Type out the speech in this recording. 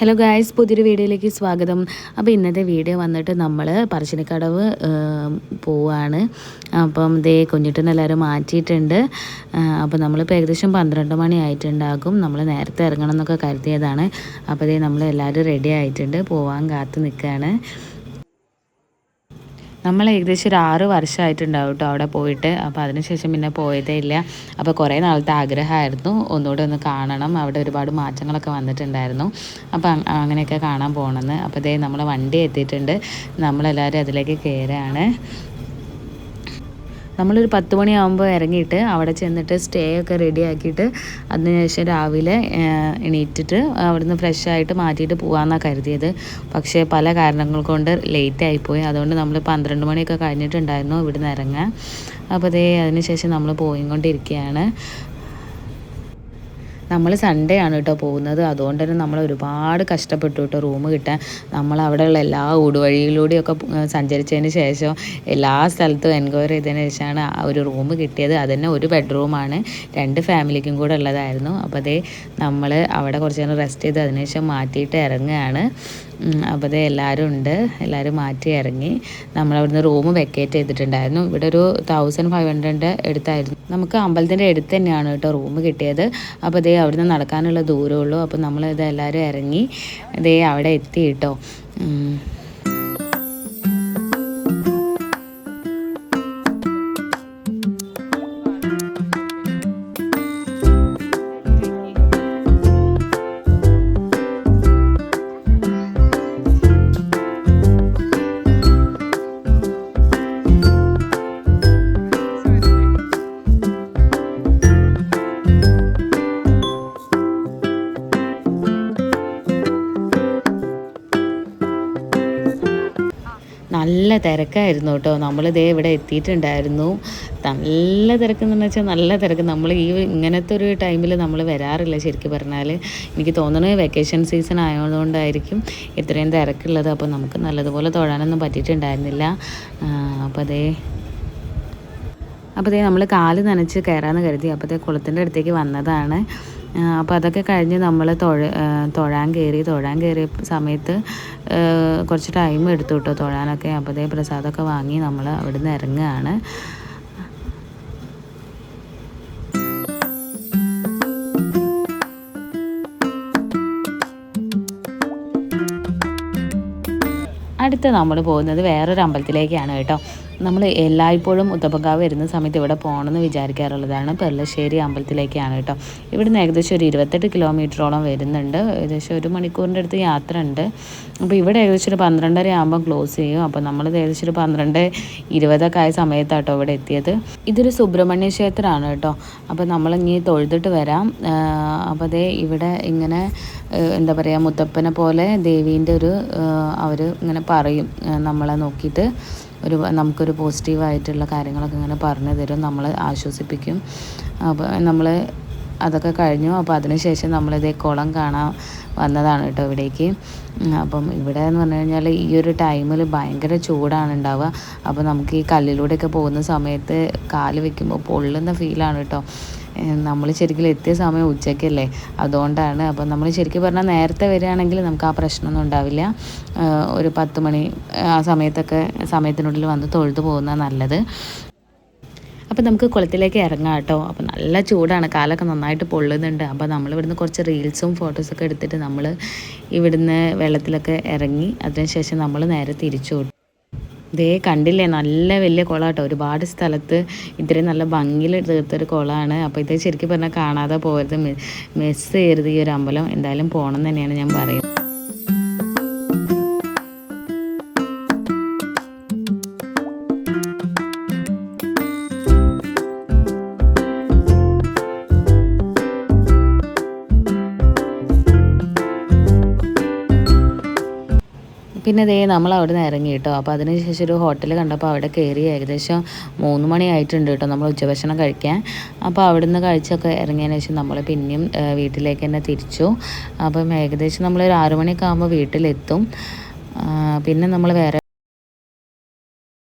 Hello guys പുതിയൊരു വീഡിയോയിലേക്ക് സ്വാഗതം. അപ്പോൾ ഇന്നത്തെ വീഡിയോ വന്നിട്ട് നമ്മൾ പറശ്ശിനിക്കടവ് പോവാണ്. അപ്പം ദേ കുഞ്ഞിട്ടിനെല്ലാവരും മാറ്റിയിട്ടുണ്ട്. അപ്പോൾ നമ്മളിപ്പോൾ ഏകദേശം പന്ത്രണ്ട് മണി ആയിട്ടുണ്ടാകും. നമ്മൾ നേരത്തെ ഇറങ്ങണം എന്നൊക്കെ കരുതിയതാണ്. അപ്പോൾ ഇതേ നമ്മൾ എല്ലാവരും റെഡി ആയിട്ടുണ്ട്. പോവാൻ കാത്തു നിൽക്കുകയാണ് നമ്മൾ ഏകദേശം ഒരു ആറ് വർഷമായിട്ടുണ്ടാവും കേട്ടോ അവിടെ പോയിട്ട്. അപ്പോൾ അതിനുശേഷം പിന്നെ പോയതേ ഇല്ല. അപ്പോൾ കുറേ നാളത്തെ ആഗ്രഹമായിരുന്നു. ഒന്നുകൂടെ ഒന്ന് കാണണം. അവിടെ ഒരുപാട് മാറ്റങ്ങളൊക്കെ വന്നിട്ടുണ്ടായിരുന്നു. അപ്പോൾ അങ്ങനെയൊക്കെ കാണാൻ പോകണമെന്ന് അപ്പോൾ ഇതേ നമ്മളെ വണ്ടി എത്തിയിട്ടുണ്ട്. നമ്മളെല്ലാവരും അതിലേക്ക് കയറുകയാണ് നമ്മളൊരു പത്ത് മണിയാകുമ്പോൾ ഇറങ്ങിയിട്ട് അവിടെ ചെന്നിട്ട് സ്റ്റേ ഒക്കെ റെഡി ആക്കിയിട്ട് അതിനുശേഷം രാവിലെ എണീറ്റിട്ട് അവിടുന്ന് ഫ്രഷ് ആയിട്ട് മാറ്റിയിട്ട് പോകാമെന്നാണ് കരുതിയത്. പക്ഷേ പല കാരണങ്ങൾ കൊണ്ട് ലേറ്റ് ആയിപ്പോയി. അതുകൊണ്ട് നമ്മൾ പന്ത്രണ്ട് മണിയൊക്കെ കഴിഞ്ഞിട്ടുണ്ടായിരുന്നു ഇവിടുന്ന് ഇറങ്ങാൻ. അപ്പോൾ അതേ അതിനുശേഷം നമ്മൾ പോയിക്കൊണ്ടിരിക്കുകയാണ് നമ്മൾ സൺഡേ ആണ് കേട്ടോ പോകുന്നത്. അതുകൊണ്ട് തന്നെ നമ്മൾ ഒരുപാട് കഷ്ടപ്പെട്ടു കേട്ടോ റൂം കിട്ടാൻ. നമ്മൾ അവിടെയുള്ള എല്ലാ ഊടുവഴിയിലൂടെയൊക്കെ സഞ്ചരിച്ചതിന് ശേഷം എല്ലാ സ്ഥലത്തും എൻക്വയറി ചെയ്തതിന് ശേഷമാണ് ആ ഒരു റൂം കിട്ടിയത്. അതന്നെ ഒരു ബെഡ്റൂമാണ് രണ്ട് ഫാമിലിക്കും കൂടെ ഉള്ളതായിരുന്നു. അപ്പോൾ അതേ നമ്മൾ അവിടെ കുറച്ച് നേരം റെസ്റ്റ് ചെയ്ത് അതിനുശേഷം മാറ്റിയിട്ട് ഇറങ്ങുകയാണ്. അപ്പോൾ എല്ലാവരും ഉണ്ട്. എല്ലാവരും മാറ്റി ഇറങ്ങി. നമ്മളവിടുന്ന് റൂം വെക്കേറ്റ് ചെയ്തിട്ടുണ്ടായിരുന്നു. ഇവിടെ ഒരു തൗസൻഡ് ഫൈവ് ഹൺഡ്രഡിന്റെ അടുത്തായിരുന്നു നമുക്ക് അമ്പലത്തിന്റെ അടുത്ത് തന്നെയാണ് കേട്ടോ റൂം കിട്ടിയത്. അപ്പോൾ അതേ അവിടുന്ന് നടക്കാനുള്ള ദൂരമുള്ളൂ അപ്പോൾ നമ്മൾ ഇത് എല്ലാവരും ഇറങ്ങി ഇതേ അവിടെ എത്തി കേട്ടോ. നല്ല തിരക്കായിരുന്നു കേട്ടോ. നമ്മളിതേ ഇവിടെ എത്തിയിട്ടുണ്ടായിരുന്നു. നല്ല തിരക്കെന്ന് വെച്ചാൽ നല്ല തിരക്ക്. നമ്മൾ ഈ ഇങ്ങനത്തെ ഒരു ടൈമിൽ നമ്മൾ വരാറില്ല ശരിക്കും പറഞ്ഞാൽ എനിക്ക് തോന്നുന്നത് വെക്കേഷൻ സീസൺ ആയതുകൊണ്ടായിരിക്കും ഇത്രയും തിരക്കുള്ളത്. അപ്പോൾ നമുക്ക് നല്ലതുപോലെ തൊഴാനൊന്നും പറ്റിയിട്ടുണ്ടായിരുന്നില്ല. അപ്പോൾ അതേ അപ്പോഴത്തേ നമ്മൾ കാൽ നനച്ച് കയറാമെന്ന് കരുതി. അപ്പോഴത്തെ കുളത്തിന്റെ അടുത്തേക്ക് വന്നതാണ്. അപ്പോൾ അതൊക്കെ കഴിഞ്ഞ് നമ്മൾ തൊഴ തൊഴാൻ കയറി തൊഴാൻ കയറിയ സമയത്ത് കുറച്ച് ടൈം എടുത്തു കേട്ടോ തൊഴാനൊക്കെ. അപ്പോൾ അതേ പ്രസാദമൊക്കെ വാങ്ങി നമ്മൾ അവിടുന്ന് ഇറങ്ങുകയാണ് അടുത്ത് നമ്മൾ പോകുന്നത് വേറൊരു അമ്പലത്തിലേക്കാണ് കേട്ടോ. നമ്മൾ എല്ലായ്പ്പോഴും ഉത്തപ്പക്കാവ് വരുന്ന സമയത്ത് ഇവിടെ പോകണമെന്ന് വിചാരിക്കാറുള്ളതാണ്. പെർലശ്ശേരി അമ്പലത്തിലേക്കാണ് കേട്ടോ. ഇവിടുന്ന് ഏകദേശം ഒരു ഇരുപത്തെട്ട് കിലോമീറ്ററോളം വരുന്നുണ്ട്. ഏകദേശം ഒരു മണിക്കൂറിന്റെ അടുത്ത് യാത്ര ഉണ്ട് അപ്പോൾ ഇവിടെ ഏകദേശം ഒരു പന്ത്രണ്ടര ആകുമ്പോൾ ക്ലോസ് ചെയ്യും. അപ്പോൾ നമ്മൾ ഏകദേശം ഒരു പന്ത്രണ്ട് ഇരുപതൊക്കെ ആയ സമയത്താട്ടോ ഇവിടെ എത്തിയത്. ഇതൊരു സുബ്രഹ്മണ്യ ക്ഷേത്രമാണ് കേട്ടോ. അപ്പോൾ നമ്മൾ ഇനി തൊഴുതിട്ട് വരാം. അപ്പോൾ അതേ ഇവിടെ ഇങ്ങനെ എന്താ പറയുക മുത്തപ്പനെ പോലെ ദേവീന്റെ ഒരു അവർ ഇങ്ങനെ പറയും നമ്മളെ നോക്കിയിട്ട്. ഒരു നമുക്കൊരു പോസിറ്റീവായിട്ടുള്ള കാര്യങ്ങളൊക്കെ ഇങ്ങനെ പറഞ്ഞു തരും നമ്മളെ ആശ്വസിപ്പിക്കും. അപ്പോൾ നമ്മൾ അതൊക്കെ കഴിഞ്ഞു. അപ്പോൾ അതിനുശേഷം നമ്മളിതേ കുളം കാണാൻ വന്നതാണ് കേട്ടോ ഇവിടേക്ക്. അപ്പം ഇവിടെ എന്ന് പറഞ്ഞു കഴിഞ്ഞാൽ ഈ ഒരു ടൈമിൽ ഭയങ്കര ചൂടാണ് ഉണ്ടാവുക അപ്പോൾ നമുക്ക് ഈ കല്ലിലൂടെയൊക്കെ പോകുന്ന സമയത്ത് കാൽ വെക്കുമ്പോൾ പൊള്ളുന്ന ഫീലാണ് കേട്ടോ. നമ്മൾ ശരിക്കും എത്തിയ സമയം ഉച്ചയ്ക്കല്ലേ അതുകൊണ്ടാണ്. അപ്പോൾ നമ്മൾ ശരിക്കും പറഞ്ഞാൽ നേരത്തെ വരികയാണെങ്കിൽ നമുക്ക് ആ പ്രശ്നമൊന്നും ഉണ്ടാവില്ല. ഒരു പത്ത് മണി ആ സമയത്തൊക്കെ സമയത്തിനുള്ളിൽ വന്ന് തൊഴുതു പോകുന്നത് നല്ലത്. അപ്പോൾ നമുക്ക് കുളത്തിലേക്ക് ഇറങ്ങാം കേട്ടോ. അപ്പോൾ നല്ല ചൂടാണ്. കാലൊക്കെ നന്നായിട്ട് പൊള്ളുന്നുണ്ട്. അപ്പോൾ നമ്മൾ ഇവിടുന്ന് കുറച്ച് റീൽസും ഫോട്ടോസൊക്കെ എടുത്തിട്ട് നമ്മൾ ഇവിടുന്ന് വെള്ളത്തിലൊക്കെ ഇറങ്ങി അതിനുശേഷം നമ്മൾ നേരെ തിരിച്ചു ഇതേ കണ്ടില്ലേ നല്ല വലിയ കുളമാട്ടോ ഒരുപാട് സ്ഥലത്ത് ഇത്രയും നല്ല ഭംഗിയിൽ തീർത്തൊരു കുളമാണ് അപ്പോൾ ഇത് ശരിക്കും പറഞ്ഞാൽ കാണാതെ പോകരുത് മിസ് ചെയ്യരുത് ഈ ഒരു അമ്പലം. എന്തായാലും പോകണം തന്നെയാണ് ഞാൻ പറയുന്നത്. പിന്നെ ദേ നമ്മൾ അവിടെ നിന്ന് ഇറങ്ങി കേട്ടോ. അപ്പോൾ അതിനുശേഷം ഒരു ഹോട്ടൽ കണ്ടപ്പോൾ അവിടെ കയറി ഏകദേശം മൂന്ന് മണി ആയിട്ടുണ്ട് കേട്ടോ നമ്മൾ ഉച്ചഭക്ഷണം കഴിക്കാൻ. അപ്പോൾ അവിടെ നിന്ന് കഴിച്ചൊക്കെ ഇറങ്ങിയതിന് ശേഷം നമ്മൾ പിന്നെയും വീട്ടിലേക്ക് തന്നെ തിരിച്ചു. അപ്പം ഏകദേശം നമ്മൾ ഒരു ആറു മണിയൊക്കെ ആകുമ്പോൾ വീട്ടിലെത്തും. പിന്നെ നമ്മൾ വേറെ